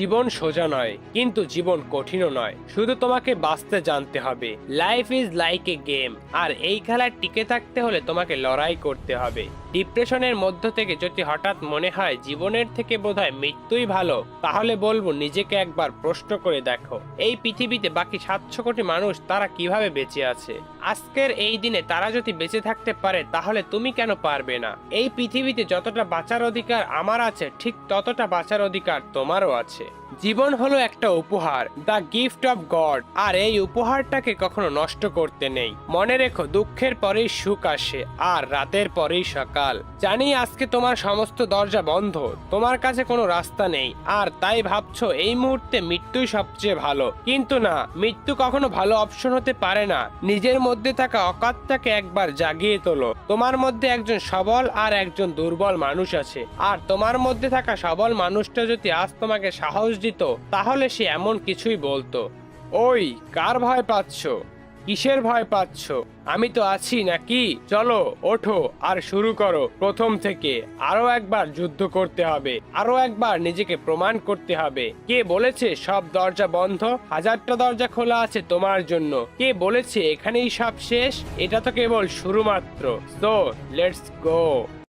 জীবন সোজা নয়, কিন্তু জীবন কঠিনও নয়। শুধু তোমাকে বাঁচতে জানতে হবে। Life is like a game আর এই খেলায় টিকে থাকতে হলে তোমাকে লড়াই করতে হবে। ডিপ্রেশনের মধ্য থেকে যদি হঠাৎ মনে হয় জীবনের থেকে বোধহয় মৃত্যুই ভালো, তাহলে বলব নিজেকে একবার প্রশ্ন করে দেখো। এই পৃথিবীতে বাকি সাতশো কোটি মানুষ, তারা কীভাবে বেঁচে আছে? আজকের এই দিনে তারা যদি বেঁচে থাকতে পারে, তাহলে তুমি কেন পারবে না? এই পৃথিবীতে যতটা বাঁচার অধিকার আমার আছে, ঠিক ততটা বাঁচার অধিকার তোমারও আছে। জীবন হলো একটা উপহার দ্য গিফট অফ গড আর এই উপহারটাকে কখনো নষ্ট করতে নেই। মনে রেখো, দুঃখের পরেই সুখ আসে, আর রাতের পরেই সকাল। জানি আজকে তোমার সমস্ত দরজা বন্ধ, তোমার কাছে কোনো রাস্তা নেই, আর তাই ভাবছ এই মুহূর্তে মৃত্যুই সবচেয়ে ভালো। কিন্তু না, মৃত্যু কখনো ভালো অপশন হতে পারে না। নিজের মধ্যে থাকা অকাতটাকে একবার জাগিয়ে তোলো। তোমার মধ্যে একজন সবল আর একজন দুর্বল মানুষ আছে, আর তোমার মধ্যে থাকা সবল মানুষটা যদি আজ তোমাকে সাহস দিত, তাহলে সে এমন কিছুই বলতো। ওই, কার ভয় পাচ্ছ? কিসের ভয় পাচ্ছ? আমি তো আছি নাকি? চলো, ওঠো, আর শুরু করো। প্রথম থেকে আরও একবার যুদ্ধ করতে হবে, আরও একবার নিজেকে প্রমাণ করতে হবে। কে বলেছে সব দরজা বন্ধ? হাজারটা দরজা খোলা আছে তোমার জন্য। কে বলেছে এখানেই সব শেষ? এটা তো কেবল শুরু মাত্র সো লেটস গো